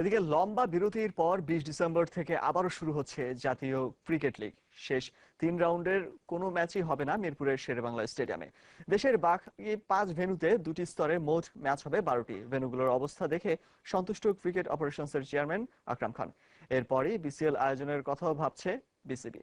এদিকে লম্বা বিরতির পর বিশ ডিসেম্বর থেকে আবারও শুরু হচ্ছে জাতীয় ক্রিকেট লিগ। শেষ তিন রাউন্ডের কোনো ম্যাচই হবে না মিরপুরের শেরেবাংলা স্টেডিয়ামে। দেশের বাকি পাঁচ ভেন্যুতে দুটি স্তরে মোট ম্যাচ হবে বারোটি। ভেন্যুগুলোর অবস্থা দেখে সন্তুষ্ট ক্রিকেট অপারেশনসের চেয়ারম্যান আকরাম খান। এরপরই বিসিএল আয়োজনের কথাও ভাবছে বিসিবি।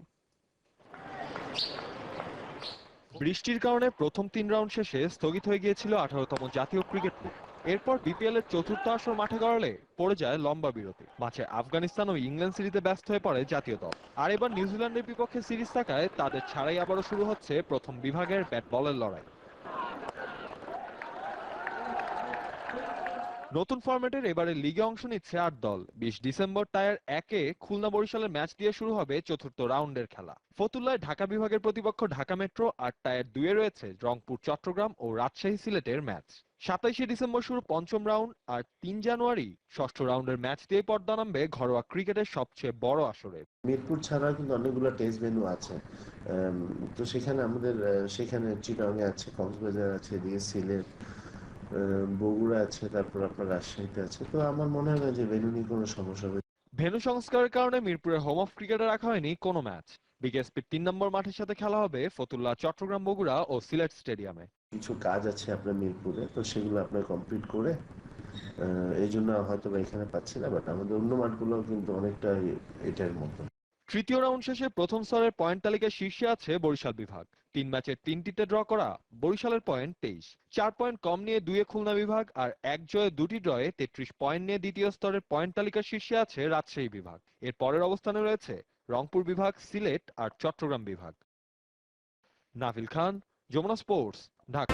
বৃষ্টির কারণে প্রথম তিন রাউন্ড শেষে স্থগিত হয়ে গিয়েছিল আঠারোতম জাতীয় ক্রিকেট লিগ। এরপর বিপিএল এর চতুর্থ আসর মাঠে গড়ালে পড়ে যায় লম্বা বিরতি। মাঝে আফগানিস্তান ও ইংল্যান্ড সিরিজে ব্যস্ত হয়ে পড়ে জাতীয় দল। আর এবার নিউজিল্যান্ডের বিপক্ষে সিরিজ থাকায় তাদের ছাড়াই আবারও শুরু হচ্ছে প্রথম বিভাগের ব্যাট বলের লড়াই। নতুন ফরম্যাটের এবারে লিগে অংশ নিচ্ছে আট দল। বিশ ডিসেম্বর টায়ার একে খুলনা বরিশালের ম্যাচ দিয়ে শুরু হবে চতুর্থ রাউন্ডের খেলা। ফতুল্লায় ঢাকা বিভাগের প্রতিপক্ষ ঢাকা মেট্রো আর টায়ার দুয়ে রয়েছে রংপুর, চট্টগ্রাম ও রাজশাহী সিলেটের ম্যাচ। সাতাইশে ডিসেম্বর শুরু পঞ্চম রাউন্ড আর তিন জানুয়ারি ষষ্ঠ রাউন্ডের ম্যাচ দিয়ে পর্দা নামবে ঘরোয়া ক্রিকেটের সবচেয়ে বড় আসরে। মিরপুর ছাড়া কিন্তু অনেকগুলো টেস্ট ভেন্যু আছে। তো সেখানে আমাদের সেখানে চিটাগাংয়ে আছে, কক্সবাজার আছে, এদিকে সিলেট বগুড়া আছে তারপর আপনার রাজশাহীতে আছে। তো আমার মনে হয় না যে নিয়ে কোনো সমস্যা হবে ভেন্যু সংস্কারের কারণে মিরপুরের হোম অফ ক্রিকেটে রাখা হয়নি কোনো ম্যাচ। বিকেএসপির তিন নম্বর মাঠের সাথে খেলা হবে ফতুল্লা চট্টগ্রাম বগুড়া ও সিলেট স্টেডিয়ামে। কিছু কাজ আছে আপনার মিরপুরে তো সেগুলো আপনার কমপ্লিট করে এই জন্য হয়তো এখানে পাচ্ছি না বাট আমাদের অন্য মাঠগুলো কিন্তু অনেকটা এটার মতো। তৃতীয় রাউন্ড শেষে প্রথম স্তরের পয়েন্ট তালিকায় শীর্ষে আছে বরিশাল বিভাগ। তিন ম্যাচের তিনটিতে ড্র করা বরিশালের পয়েন্ট তেইশ। চার পয়েন্ট কম নিয়ে দুয়ে খুলনা বিভাগ আর এক জয়ে দুটি ড্রয়ে তেত্রিশ পয়েন্ট নিয়ে দ্বিতীয় স্তরের পয়েন্ট তালিকার শীর্ষে আছে রাজশাহী বিভাগ। এর পরের অবস্থানে রয়েছে রংপুর বিভাগ, সিলেট আর চট্টগ্রাম বিভাগ। নাফিল খান, যমুনা স্পোর্টস, ঢাকা।